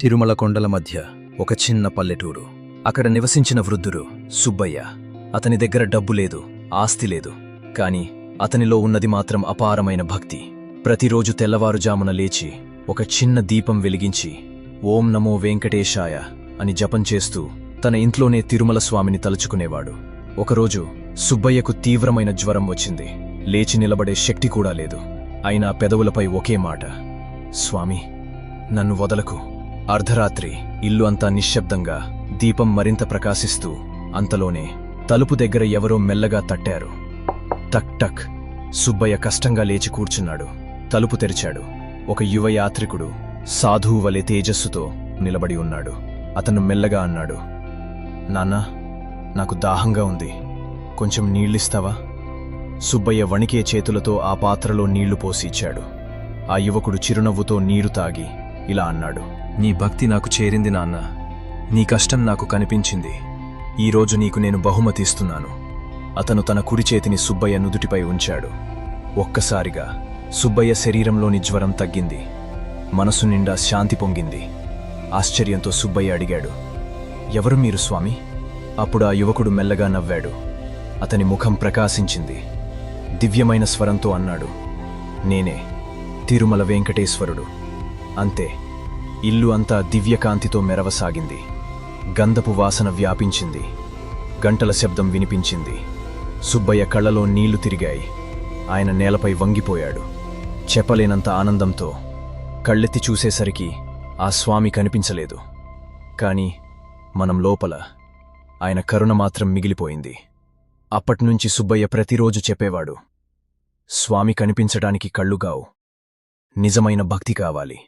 తిరుమల కొండల మధ్య ఒక చిన్న పల్లెటూరు. అక్కడ నివసించిన వృద్ధుడు సుబ్బయ్య. అతని దగ్గర డబ్బు లేదు ఆస్తి లేదు. కాని అతనిలో ఉన్నది మాత్రం అపారమైన భక్తి. ప్రతిరోజు తెల్లవారుజామున లేచి ఒక చిన్న దీపం వెలిగించి ఓం నమో వెంకటేశాయ అని జపం చేస్తూ తన ఇంట్లోనే తిరుమల స్వామిని తలుచుకునేవాడు. ఒకరోజు సుబ్బయ్యకు తీవ్రమైన జ్వరం వచ్చింది. లేచి నిలబడే శక్తి కూడా లేదు. అయినా పెదవులపై ఒకే మాట స్వామి నన్ను వదలకు. అర్ధరాత్రి ఇల్లు అంతా నిశ్శబ్దంగా దీపం మరింత ప్రకాశిస్తూ అంతలోనే తలుపు దగ్గర ఎవరో మెల్లగా తట్టారు. టక్ టక్ సుబ్బయ్య కష్టంగా లేచి కూర్చున్నాడు. తలుపు తెరిచాడు. ఒక యువ యాత్రికుడు సాధువు వలె తేజస్సుతో నిలబడి ఉన్నాడు. అతను మెల్లగా అన్నాడు నాన్నా నాకు దాహంగా ఉంది. కొంచెం నీళ్ళిస్తావా? సుబ్బయ్య వణికే చేతులతో ఆ పాత్రలో నీళ్ళు పోసిచ్చాడు ఆ యువకుడు చిరునవ్వుతో నీరు తాగి ఇలా అన్నాడు. నీ భక్తి నాకు చేరింది నాన్న. నీ కష్టం నాకు కనిపించింది. ఈరోజు నీకు నేను బహుమతి ఇస్తున్నాను. అతను తన కుడి చేతిని సుబ్బయ్య నుదుటిపై ఉంచాడు. ఒక్కసారిగా సుబ్బయ్య శరీరంలోని జ్వరం తగ్గింది. మనసు నిండా శాంతి పొంగింది. ఆశ్చర్యంతో సుబ్బయ్య అడిగాడు. ఎవరు మీరు స్వామి? అప్పుడు ఆ యువకుడు మెల్లగా నవ్వాడు. అతని ముఖం ప్రకాశించింది. దివ్యమైన స్వరంతో అన్నాడు. నేనే తిరుమల వెంకటేశ్వరుడు. అంతే. ఇల్లు అంతా దివ్యకాంతితో మెరవసాగింది. గంధపు వాసన వ్యాపించింది. గంటల శబ్దం వినిపించింది. సుబ్బయ్య కళ్ళలో నీళ్ళు తిరిగాయి. ఆయన నేలపై వంగిపోయాడు. చెప్పలేనంత ఆనందంతో కళ్ళెత్తి చూసేసరికి ఆ స్వామి కనిపించలేదు. కాని మనం లోపల ఆయన కరుణ మాత్రం మిగిలిపోయింది. అప్పట్నుంచి సుబ్బయ్య ప్రతిరోజు చెప్పేవాడు స్వామి కనిపించడానికి కళ్ళుగావు. నిజమైన భక్తి కావాలి.